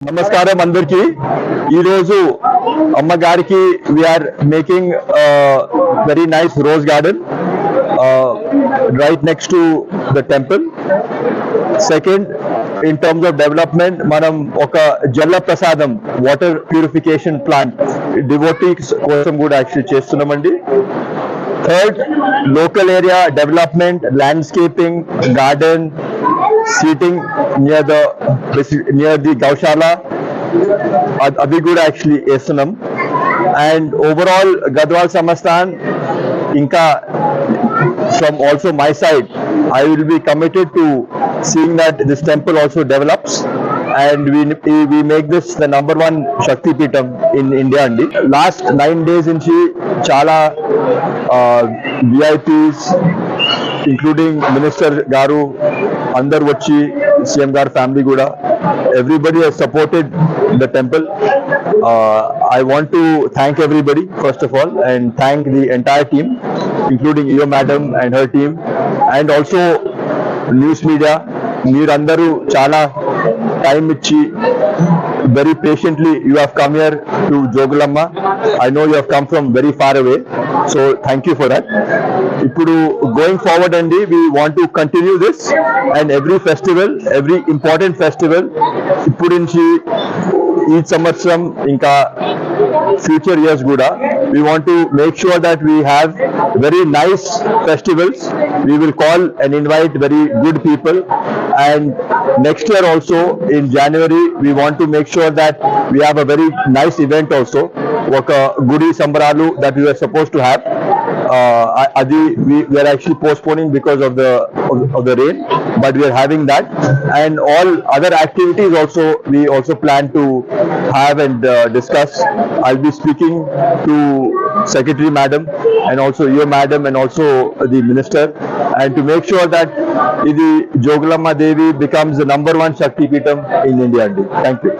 నమస్కారం అందరికి. ఈరోజు అమ్మగారికి we are making very nice rose garden right next to the temple second in terms of development మనం ఒక జల ప్రసాదం వాటర్ ప్యూరిఫికేషన్ ప్లాంట్ డివోటీస్ కోసం కూడా యాక్చువల్ చేస్తున్నామండి. Third local area development landscaping garden seating near the near the Gaushala అ- అవి కూడా యాక్చువల్లీ వేస్తున్నాం అండ్ ఓవరాల్ గద్వాల్ సంస్థాన్ ఇంకా from also my side, I will be committed to seeing that this temple also develops and we we make this the number one Shakti Peetham in India అండి last nine days నుంచి చాలా VIPs including minister గారు అందరు వచ్చి CM గారి family కూడా everybody has supported the temple I want to thank everybody first of all and thank the entire team including your madam and her team and also news media మీరందరూ చాలా time ఇచ్చి very patiently you have come here to Jogulamma. I know you have come from very far away. So thank you for that. ఇప్పుడు going forward అండి we want to continue this and every festival, every important festival ఇప్పుడు నుంచి ఈ సంవత్సరం ఇంకా future years కూడా we want to make sure that we have very nice festivals we will call and invite very good people and next year also in january we want to make sure that we have a very nice event also ఒక గుడి సంబరాలు that we were supposed to have uh, అది we, we are actually postponing because of the of, of the rain but we are having that and all other activities also we also plan to have and uh, discuss i'll be speaking to secretary madam and also your madam and also the minister and to make sure that the jogalamma devi becomes the number one shakti peetham in india thank you